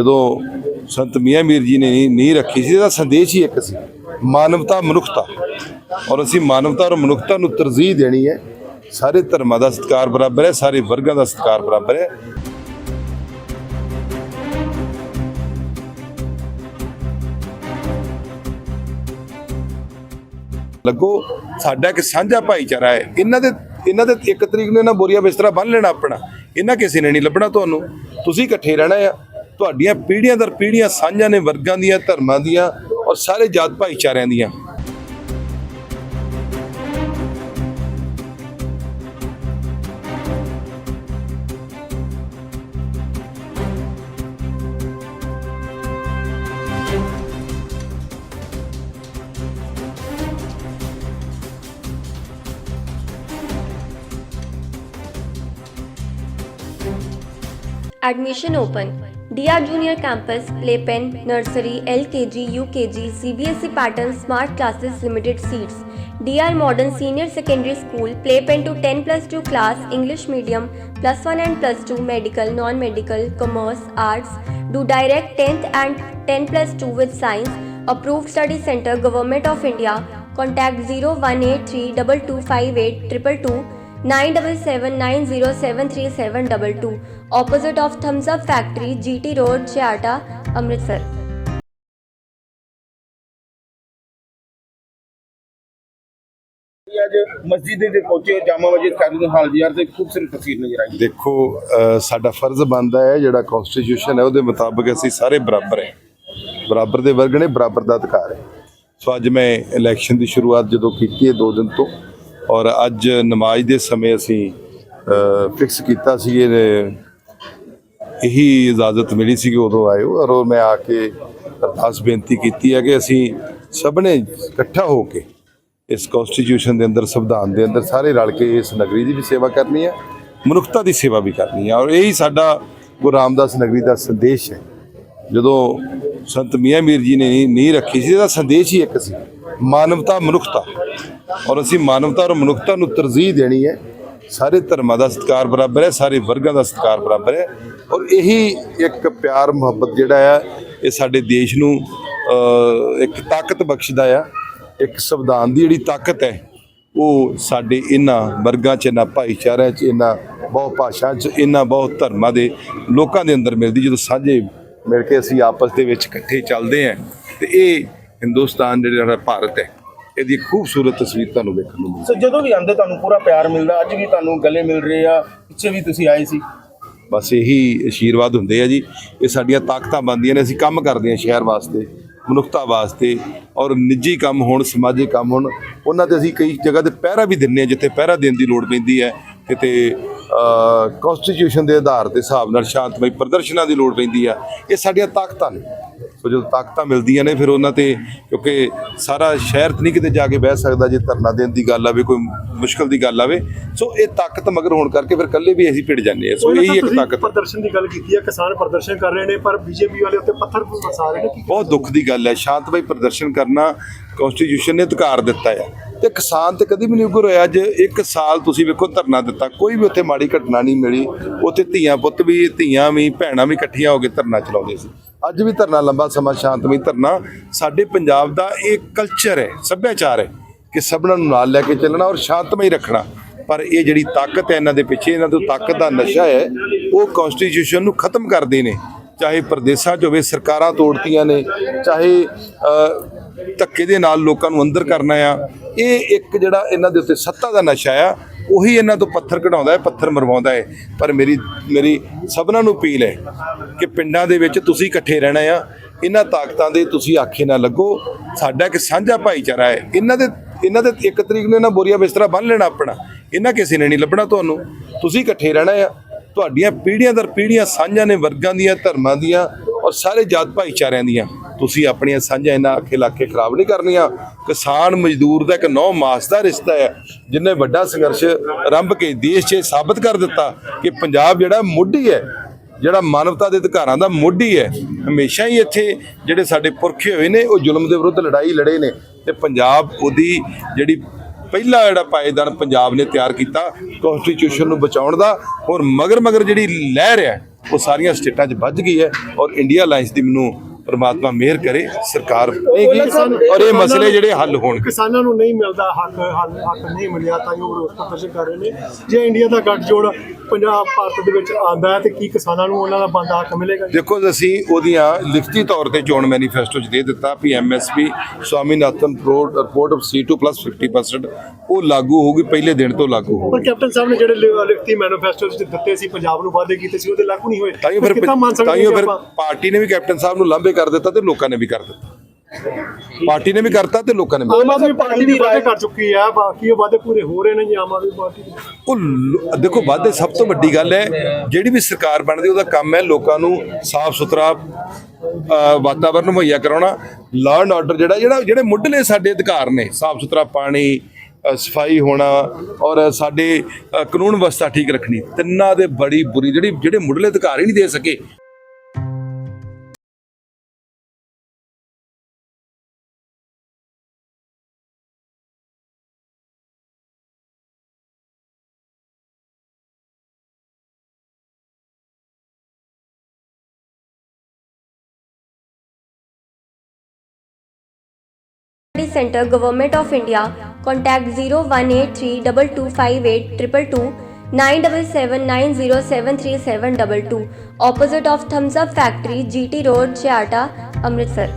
ਜਦੋਂ ਸੰਤ ਮੀਆਂ ਮੀਰ ਜੀ ਨੇ ਨੀਂਹ ਰੱਖੀ ਸੀ, ਇਹਦਾ ਸੰਦੇਸ਼ ਹੀ ਇੱਕ ਸੀ, ਮਾਨਵਤਾ ਮਨੁੱਖਤਾ। ਔਰ ਅਸੀਂ ਮਾਨਵਤਾ ਔਰ ਮਨੁੱਖਤਾ ਨੂੰ ਤਰਜੀਹ ਦੇਣੀ ਹੈ। ਸਾਰੇ ਧਰਮਾਂ ਦਾ ਸਤਿਕਾਰ ਬਰਾਬਰ ਹੈ, ਸਾਰੇ ਵਰਗਾਂ ਦਾ ਸਤਿਕਾਰ ਬਰਾਬਰ ਹੈ। ਲੱਗੋ, ਸਾਡਾ ਇੱਕ ਸਾਂਝਾ ਭਾਈਚਾਰਾ ਹੈ। ਇਹਨਾਂ ਦੇ ਇਹਨਾਂ ਦੇ ਇੱਕ ਤਰੀਕ ਨੂੰ ਇਹਨਾਂ ਬੋਰੀਆ ਬਿਸਤਰਾ ਬੰਨ ਲੈਣਾ ਆਪਣਾ। ਇਹਨਾਂ ਕਿਸੇ ਨੇ ਨਹੀਂ ਲੱਭਣਾ ਤੁਹਾਨੂੰ। ਤੁਸੀਂ ਇਕੱਠੇ ਰਹਿਣਾ ਆ। ਤੁਹਾਡੀਆਂ ਪੀੜ੍ਹੀਆਂ ਦਰ ਪੀੜ੍ਹੀਆਂ ਸਾਂਝਾਂ ਨੇ ਵਰਗਾਂ ਦੀਆਂ, ਧਰਮਾਂ ਦੀਆਂ ਔਰ ਸਾਰੇ ਜਾਤ ਭਾਈਚਾਰਿਆਂ ਦੀਆਂ Admission open. DR Junior Campus, Playpen, Nursery, LKG, UKG, CBSE Pattern Smart Classes Limited Seats. DR Modern Senior Secondary School, Playpen to 10 plus 2 class, English Medium, plus 1 and plus 2 Medical, Non-Medical, Commerce, Arts. Do direct 10th and 10 plus 2 with Science. Approved Study Center, Government of India. Contact 0183 2258 222 9779073722 opposite of Thumbs Up Factory GT Road Chiata Amritsar ਅੱਜ ਮਸਜਿਦ ਦੇ ਪਹੁੰਚੇ ਜਾਮਾ ਮਸਜਿਦ ਕਾਜ਼ੀ ਹਾਲ ਯਾਰ ਤੇ ਖੂਬਸੂਰਤ ਤਸਵੀਰ ਨਜ਼ਰ ਆਈ ਦੇਖੋ ਸਾਡਾ ਫਰਜ਼ ਬਣਦਾ ਹੈ ਜਿਹੜਾ ਕਨਸਟੀਟਿਊਸ਼ਨ ਹੈ ਉਹਦੇ ਮੁਤਾਬਕ ਅਸੀਂ ਸਾਰੇ ਬਰਾਬਰ ਹੈ ਬਰਾਬਰ ਦੇ ਵਰਗ ਨੇ ਬਰਾਬਰ ਦਾ ਅਧਿਕਾਰ ਹੈ ਸੋ ਅੱਜ ਮੈਂ ਇਲੈਕਸ਼ਨ ਦੀ ਸ਼ੁਰੂਆਤ ਜਦੋਂ ਕੀਤੀ ਹੈ 2 ਦਿਨ ਤੋਂ ਔਰ ਅੱਜ ਨਮਾਜ਼ ਦੇ ਸਮੇਂ ਅਸੀਂ ਫਿਕਸ ਕੀਤਾ ਸੀ ਇਹ ਇਹੀ ਇਜਾਜ਼ਤ ਮਿਲੀ ਸੀ ਕਿ ਉਦੋਂ ਆਇਓ। ਔਰ ਉਹ ਮੈਂ ਆ ਕੇ ਅਰਦਾਸ ਬੇਨਤੀ ਕੀਤੀ ਹੈ ਕਿ ਅਸੀਂ ਸਭ ਨੇ ਇਕੱਠਾ ਹੋ ਕੇ ਇਸ ਕਨਸਟੀਟਿਊਸ਼ਨ ਦੇ ਅੰਦਰ, ਸੰਵਿਧਾਨ ਦੇ ਅੰਦਰ ਸਾਰੇ ਰਲ ਕੇ ਇਸ ਨਗਰੀ ਦੀ ਵੀ ਸੇਵਾ ਕਰਨੀ ਹੈ, ਮਨੁੱਖਤਾ ਦੀ ਸੇਵਾ ਵੀ ਕਰਨੀ ਹੈ। ਔਰ ਇਹੀ ਸਾਡਾ ਗੁਰੂ ਰਾਮਦਾਸ ਨਗਰੀ ਦਾ ਸੰਦੇਸ਼ ਹੈ। ਜਦੋਂ ਸੰਤ ਮੀਆਂ ਮੀਰ ਜੀ ਨੇ ਨੀਂਹ ਰੱਖੀ ਸੀ, ਇਹਦਾ ਸੰਦੇਸ਼ ਹੀ ਇੱਕ ਸੀ। ਮਾਨਵਤਾ ਮਨੁੱਖਤਾ। ਔਰ ਅਸੀਂ ਮਾਨਵਤਾ ਔਰ ਮਨੁੱਖਤਾ ਨੂੰ ਤਰਜੀਹ ਦੇਣੀ ਹੈ। ਸਾਰੇ ਧਰਮਾਂ ਦਾ ਸਤਿਕਾਰ ਬਰਾਬਰ ਹੈ, ਸਾਰੇ ਵਰਗਾਂ ਦਾ ਸਤਿਕਾਰ ਬਰਾਬਰ ਹੈ। ਔਰ ਇਹੀ ਇੱਕ ਪਿਆਰ, ਮੁਹੱਬਤ ਜਿਹੜਾ ਆ, ਇਹ ਸਾਡੇ ਦੇਸ਼ ਨੂੰ ਇੱਕ ਤਾਕਤ ਬਖਸ਼ਦਾ ਆ। ਇੱਕ ਸੰਵਿਧਾਨ ਦੀ ਜਿਹੜੀ ਤਾਕਤ ਹੈ, ਉਹ ਸਾਡੇ ਇਹਨਾਂ ਵਰਗਾਂ 'ਚ, ਇਹਨਾਂ ਭਾਈਚਾਰਿਆਂ 'ਚ, ਇਹਨਾਂ ਬਹੁ ਭਾਸ਼ਾ 'ਚ, ਇਹਨਾਂ ਬਹੁ ਧਰਮਾਂ ਦੇ ਲੋਕਾਂ ਦੇ ਅੰਦਰ ਮਿਲਦੀ। ਜਦੋਂ ਸਾਂਝੇ ਮਿਲ ਕੇ ਅਸੀਂ ਆਪਸ ਦੇ ਵਿੱਚ ਇਕੱਠੇ ਚੱਲਦੇ ਆਂ ਤੇ ਇਹ ਹਿੰਦੁਸਤਾਨ ਜਿਹੜਾ ਭਾਰਤ ਹੈ ਇਹਦੀ ਖੂਬਸੂਰਤ ਤਸਵੀਰ ਤੁਹਾਨੂੰ ਵੇਖਣ ਨੂੰ ਮਿਲਦੀ ਸੋ ਜਦੋਂ ਵੀ ਆਉਂਦੇ ਤੁਹਾਨੂੰ ਪੂਰਾ ਪਿਆਰ ਮਿਲਦਾ ਅੱਜ ਵੀ ਤੁਹਾਨੂੰ ਗਲੇ ਮਿਲ ਰਹੇ ਆ ਪਿੱਛੇ ਵੀ ਤੁਸੀਂ ਆਏ ਸੀ। ਬਸ ਇਹੀ ਆਸ਼ੀਰਵਾਦ ਹੁੰਦੇ ਆ ਜੀ। ਇਹ ਸਾਡੀਆਂ ਤਾਕਤਾਂ ਬਣਦੀਆਂ ਨੇ ਅਸੀਂ ਕੰਮ ਕਰਦੇ ਹਾਂ ਸ਼ਹਿਰ ਵਾਸਤੇ ਮਨੁੱਖਤਾ ਵਾਸਤੇ ਔਰ ਨਿੱਜੀ ਕੰਮ ਹੋਣ ਸਮਾਜਿਕ ਕੰਮ ਹੋਣ ਉਹਨਾਂ ਤੇ ਅਸੀਂ ਕਈ ਜਗ੍ਹਾ ਤੇ ਪਹਿਰਾ ਵੀ ਦਿੰਨੇ ਆ ਜਿੱਥੇ ਪਹਿਰਾ ਦੇਣ ਦੀ ਲੋੜ ਪੈਂਦੀ ਹੈ। ਕਿਤੇ ਕਨਸਟੀਟਿਊਸ਼ਨ ਦੇ ਆਧਾਰ ਦੇ ਹਿਸਾਬ ਨਾਲ ਸ਼ਾਂਤਮਈ ਪ੍ਰਦਰਸ਼ਨਾਂ ਦੀ ਲੋੜ ਪੈਂਦੀ ਆ ਇਹ ਸਾਡੀਆਂ ਤਾਕਤਾਂ ਨੇ। ਸੋ ਜਦੋਂ ਤਾਕਤਾਂ ਮਿਲਦੀਆਂ ਨੇ ਫਿਰ ਉਹਨਾਂ ਤੇ ਕਿਉਂਕਿ ਸਾਰਾ ਸ਼ਹਿਰ ਤੇ ਨਹੀਂ ਕਿਤੇ ਜਾ ਕੇ ਬਹਿ ਸਕਦਾ ਜੇ ਧਰਨਾ ਦੇਣ ਦੀ ਗੱਲ ਆਵੇ ਕੋਈ ਮੁਸ਼ਕਲ ਦੀ ਗੱਲ ਆਵੇ। ਸੋ ਇਹ ਤਾਕਤ ਮਗਰ ਹੋਣ ਕਰਕੇ ਫਿਰ ਇਕੱਲੇ ਵੀ ਅਸੀਂ ਭਿੜ ਜਾਂਦੇ ਆ ਸੋ ਇਹੀ ਇੱਕ ਤੁਸੀਂ ਤਾਕਤ ਹੈ ਪ੍ਰਦਰਸ਼ਨ ਦੀ ਗੱਲ ਕੀਤੀ ਹੈ ਕਿਸਾਨ ਪ੍ਰਦਰਸ਼ਨ ਕਰ ਰਹੇ ਨੇ ਪਰ ਬੀਜੇਪੀ ਵਾਲੇ ਉੱਤੇ ਪੱਥਰ ਵਰਸਾ ਰਹੇ ਨੇ। ਬਹੁਤ ਦੁੱਖ ਦੀ ਗੱਲ ਹੈ ਸ਼ਾਂਤਮਈ ਪ੍ਰਦਰਸ਼ਨ ਕਰਨਾ ਕਨਸਟੀਟਿਊਸ਼ਨ ਨੇ ਅਧਿਕਾਰ ਦਿੱਤਾ ਹੈ ਤੇ ਕਿਸਾਨ ਤੇ ਕਦੀ ਵੀ ਨਹੀਂ ਉੱਗਰ ਹੋਇਆ ਅੱਜ ਇੱਕ ਸਾਲ ਤੁਸੀਂ ਵੇਖੋ ਧਰਨਾ ਦਿੱਤਾ, ਕੋਈ ਵੀ ਉੱਥੇ ਮਾੜੀ ਘਟਨਾ ਨਹੀਂ ਮਿਲੀ, ਉੱਥੇ ਧੀਆਂ ਪੁੱਤ ਵੀ, ਧੀਆਂ ਵੀ, ਭੈਣਾਂ ਵੀ ਇਕੱਠੀਆਂ ਹੋ ਕੇ ਧਰਨਾ ਚਲਾਉਂਦੇ ਸੀ। ਅੱਜ ਵੀ ਧਰਨਾ, ਲੰਬਾ ਸਮਾਂ ਸ਼ਾਂਤਮਈ ਧਰਨਾ, ਸਾਡੇ ਪੰਜਾਬ ਦਾ ਇਹ ਕਲਚਰ ਹੈ, ਸੱਭਿਆਚਾਰ ਹੈ ਕਿ ਸਭਨਾਂ ਨੂੰ ਨਾਲ ਲੈ ਕੇ ਚੱਲਣਾ ਔਰ ਸ਼ਾਂਤਮਈ ਰੱਖਣਾ। ਪਰ ਇਹ ਜਿਹੜੀ ਤਾਕਤ ਹੈ ਇਹਨਾਂ ਦੇ ਪਿੱਛੇ, ਇਹਨਾਂ ਤੋਂ ਤਾਕਤ ਦਾ ਨਸ਼ਾ ਹੈ, ਉਹ ਕਨਸਟੀਟਿਊਸ਼ਨ ਨੂੰ ਖਤਮ ਕਰਦੇ ਨੇ। ਚਾਹੇ ਪ੍ਰਦੇਸ਼ਾਂ 'ਚ ਹੋਵੇ, ਸਰਕਾਰਾਂ ਤੋੜਤੀਆਂ ਨੇ, ਚਾਹੇ ਧੱਕੇ ਦੇ ਨਾਲ ਲੋਕਾਂ ਨੂੰ ਅੰਦਰ ਕਰਨਾ ਆ। ਇਹ ਇੱਕ ਜਿਹੜਾ ਇਹਨਾਂ ਦੇ ਉੱਤੇ ਸੱਤਾ ਦਾ ਨਸ਼ਾ ਆ, ਉਹੀ ਇਹਨਾਂ ਤੋਂ ਪੱਥਰ ਕਢਾਉਂਦਾ ਹੈ, ਪੱਥਰ ਮਰਵਾਉਂਦਾ ਹੈ। ਪਰ ਮੇਰੀ ਮੇਰੀ ਸਭਨਾਂ ਨੂੰ ਅਪੀਲ ਹੈ ਕਿ ਪਿੰਡਾਂ ਦੇ ਵਿੱਚ ਤੁਸੀਂ ਇਕੱਠੇ ਰਹਿਣਾ ਆ। ਇਹਨਾਂ ਤਾਕਤਾਂ ਦੇ ਤੁਸੀਂ ਆਖੇ ਨਾ ਲੱਗੋ। ਸਾਡਾ ਇੱਕ ਸਾਂਝਾ ਭਾਈਚਾਰਾ ਹੈ। ਇਹਨਾਂ ਦੇ ਇਹਨਾਂ ਦੇ ਇੱਕ ਤਰੀਕ ਨੂੰ ਇਹਨਾਂ ਬੋਰੀਆ ਬਿਸਤਰਾ ਬੰਨ ਲੈਣਾ ਆਪਣਾ। ਇਹਨਾਂ ਕਿਸੇ ਨੇ ਨਹੀਂ ਲੱਭਣਾ ਤੁਹਾਨੂੰ। ਤੁਸੀਂ ਇਕੱਠੇ ਰਹਿਣਾ ਆ। ਤੁਹਾਡੀਆਂ ਪੀੜ੍ਹੀਆਂ ਦਰ ਪੀੜ੍ਹੀਆਂ ਸਾਂਝਾਂ ਨੇ, ਵਰਗਾਂ ਦੀਆਂ, ਧਰਮਾਂ ਦੀਆਂ ਔਰ ਸਾਰੇ ਜਾਤ ਭਾਈਚਾਰਿਆਂ ਦੀਆਂ। ਤੁਸੀਂ ਆਪਣੀਆਂ ਸਾਂਝਾਂ ਇਹਨਾਂ ਆਖੇ ਲਾਖੇ ਖਰਾਬ ਨਹੀਂ ਕਰਨੀਆਂ। ਕਿਸਾਨ ਮਜ਼ਦੂਰ ਦਾ ਇੱਕ ਨੌ ਮਾਸ ਦਾ ਰਿਸ਼ਤਾ ਹੈ, ਜਿਨੇ ਵੱਡਾ ਸੰਘਰਸ਼ ਆਰੰਭ ਕੇ ਦੇਸ਼ 'ਚ ਇਹ ਸਾਬਤ ਕਰ ਦਿੱਤਾ ਕਿ ਪੰਜਾਬ ਜਿਹੜਾ ਮੋਢੀ ਹੈ, ਜਿਹੜਾ ਮਾਨਵਤਾ ਦੇ ਅਧਿਕਾਰਾਂ ਦਾ ਮੋਢੀ ਹੈ, ਹਮੇਸ਼ਾ ਹੀ ਇੱਥੇ ਜਿਹੜੇ ਸਾਡੇ ਪੁਰਖੇ ਹੋਏ ਨੇ, ਉਹ ਜ਼ੁਲਮ ਦੇ ਵਿਰੁੱਧ ਲੜਾਈ ਲੜੇ ਨੇ ਤੇ ਪੰਜਾਬ ਉਹਦੀ ਜਿਹੜੀ ਪਹਿਲਾ ਜਿਹੜਾ ਪਾਏਦਾਨ ਪੰਜਾਬ ਨੇ ਤਿਆਰ ਕੀਤਾ ਕਨਸਟੀਟਿਊਸ਼ਨ ਨੂੰ ਬਚਾਉਣ ਦਾ ਔਰ ਮਗਰ ਮਗਰ ਜਿਹੜੀ ਲਹਿਰ ਹੈ, ਉਹ ਸਾਰੀਆਂ ਸਟੇਟਾਂ 'ਚ ਵੱਜ ਗਈ ਹੈ ਔਰ ਇੰਡੀਆ ਅਲਾਈਅੰਸ ਦੀ ਮੈਨੂੰ ਪ੍ਰਮਾਤਮਾ ਮਿਹਰ ਕਰੇ ਸਰਕਾਰ ਔਰ ਇਹ ਮਸਲੇ ਜਿਹੜੇ ਹੱਲ ਹੋਣਗੇ। ਕਿਸਾਨਾਂ ਨੂੰ ਨਹੀਂ ਮਿਲਦਾ ਹੱਕ ਹੱਲ ਹੱਕ ਨਹੀਂ ਮਿਲਿਆ ਤਾਂ ਹੀ ਉਹ ਵਿਰੋਧ ਪ੍ਰਦਰਸ਼ਨ ਕਰ ਰਹੇ ਨੇ। ਜੇ ਇੰਡੀਆ ਦਾ ਗੱਠਜੋੜ ਪੰਜਾਬ ਭਾਰਤ ਦੇ ਵਿੱਚ ਆਂਦਾ ਹੈ ਤੇ ਕੀ ਕਿਸਾਨਾਂ ਨੂੰ ਉਹਨਾਂ ਦਾ ਬੰਦਾ ਹੱਕ ਮਿਲੇਗਾ? ਦੇਖੋ ਅਸੀਂ ਉਹਦੀਆਂ ਲਿਖਤੀ ਤੌਰ ਤੇ ਚੋਣ ਮੈਨੀਫੈਸਟੋ 'ਚ ਦੇ ਦਿੱਤਾ ਵੀ MSP Swaminathan report of C2 50% ਉਹ ਲਾਗੂ ਹੋਊਗੀ ਪਹਿਲੇ ਦਿਨ ਤੋਂ ਲਾਗੂ ਹੋਊਗੀ। ਪਰ ਕੈਪਟਨ ਸਾਹਿਬ ਨੇ ਜਿਹੜੇ ਲਿਖਤੀ ਮੈਨੀਫੈਸਟੋ ਵਿੱਚ ਦਿੱਤੇ ਸੀ ਪੰਜਾਬ ਨੂੰ ਵਾਅਦੇ ਕੀਤੇ ਸੀ ਉਹਦੇ ਲਾਗੂ ਨਹੀਂ ਹੋਏ। ਤਾਈਓ ਕਿ ਫਿਰ ਪਾਰਟੀ ਨੇ ਵੀ ਕੈਪਟਨ ਸਾਹਿਬ ਨੂੰ ਲਾਂਭੇ ਕਰ ਦਿੱਤਾ ਤੇ ਲੋਕਾਂ ਨੇ ਵੀ ਕਰ ਦਿੱਤਾ। ਪਾਰਟੀ ਨੇ ਵੀ ਕਰਤਾ ਤੇ ਲੋਕਾਂ ਨੇ ਵੀ ਆਮ ਆਦਮੀ ਪਾਰਟੀ ਵੀ ਵਾਅਦੇ ਕਰ ਚੁੱਕੀ ਹੈ ਬਾਕੀ ਉਹ ਵਾਅਦੇ ਪੂਰੇ ਹੋ ਰਹੇ ਨੇ ਜੀ ਆਮ ਆਦਮੀ ਪਾਰਟੀ ਦੇ। ਉਹ ਦੇਖੋ ਵਾਅਦੇ ਸਭ ਤੋਂ ਵੱਡੀ ਗੱਲ ਹੈ ਜਿਹੜੀ ਵੀ ਸਰਕਾਰ ਬਣਦੀ ਉਹਦਾ ਕੰਮ ਹੈ ਲੋਕਾਂ ਨੂੰ ਸਾਫ਼ ਸੁਥਰਾ ਅ, ਵਾਤਾਵਰਨ ਮੁਹੱਈਆ ਕਰਾਉਣਾ। ਲਾਅ ਐਂਡ ਆਰਡਰ ਜਿਹੜਾ ਜਿਹੜਾ ਜਿਹੜੇ ਮੁੱਢਲੇ ਸਾਡੇ ਅਧਿਕਾਰ ਨੇ ਸਾਫ਼ ਸੁਥਰਾ ਪਾਣੀ ਸਫ਼ਾਈ ਹੋਣਾ ਔਰ ਸਾਡੇ ਕਾਨੂੰਨ ਵਿਵਸਥਾ ਠੀਕ ਰੱਖਣੀ ਤਿੰਨਾਂ ਦੇ ਬੜੀ ਬੁਰੀ ਜਿਹੜੀ ਜਿਹੜੇ ਮੁੱਢਲੇ ਅਧਿਕਾਰ ਹੀ ਨਹੀਂ ਦੇ ਸਕੇ। Center Government of India. Contact 0183225822 9779073722 opposite of Thumbs Up Factory GT Road Chiata Amritsar